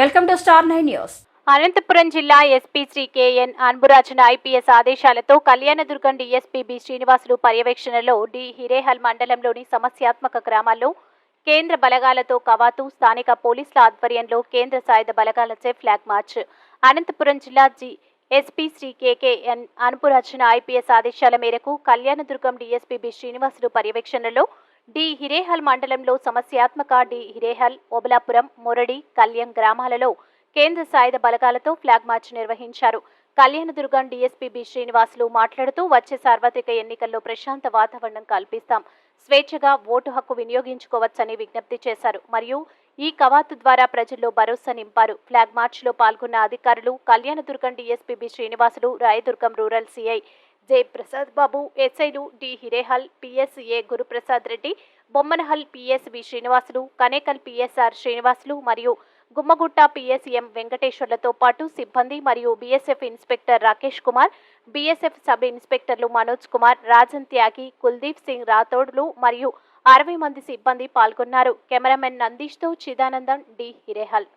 Welcome to star nine news. Anantapur జిల్లా SP Shri KN Anburajan IPS ఆదేశాలతో Kalyandurg DSP B Srinivasulu పర్యవేక్షణలో D Hirehal మండలంలోని సమస్యాత్మక గ్రామాల్లో కేంద్ర బలగాలతో కవాతు స్థానిక పోలీసుల ఆధ్వర్యంలో కేంద్ర సాయుధ బలగాలచే ఫ్లాగ్ మార్చ్. అనంతపురం జిల్లా G SP Shri KKN Anburajan IPS ఆదేశాల మేరకు కళ్యాణదుర్గం డీఎస్పీ బి శ్రీనివాసులు పర్యవేక్షణలో డి. హిరేహల్ మండలంలో సమస్యాత్మక డి. హిరేహల్ ఓబలాపురం మొరడి కళ్యాణ్ గ్రామాలలో కేంద్ర సాయుధ బలగాలతో ఫ్లాగ్ మార్చ్ నిర్వహించారు. Kalyandurg DSP B. శ్రీనివాసులు మాట్లాడుతూ వచ్చే సార్వత్రిక ఎన్నికల్లో ప్రశాంత వాతావరణం కల్పిస్తాం. స్వేచ్ఛగా ఓటు హక్కు వినియోగించుకోవచ్చని విజ్ఞప్తి చేశారు. మరియు ఈ కవాతు ద్వారా ప్రజల్లో భరోసా నింపారు. ఫ్లాగ్ మార్చ్లో పాల్గొన్న అధికారులు Kalyandurgam DSP B. Srinivasulu Rayadurgam rural CI J Prasad Babu ఎస్ఐలు D. Hirehal PS A Guruprasad Reddy Bommanahal PS V. Srinivasulu Kanekal PS R Srinivasulu మరియు గుమ్మగుట్ట పిఎస్ఎం వెంకటేశ్వర్లతో పాటు సిబ్బంది మరియు BSF inspector Rakesh Kumar BSF sub ఇన్స్పెక్టర్లు Manoj Kumar Rajan Tyagi Kuldeep Singh రాథోడ్లు మరియు అరవై మంది సిబ్బంది పాల్గొన్నారు. కెమెరామెన్ నందీష్తో చిదానందం డి. హిరేహల్.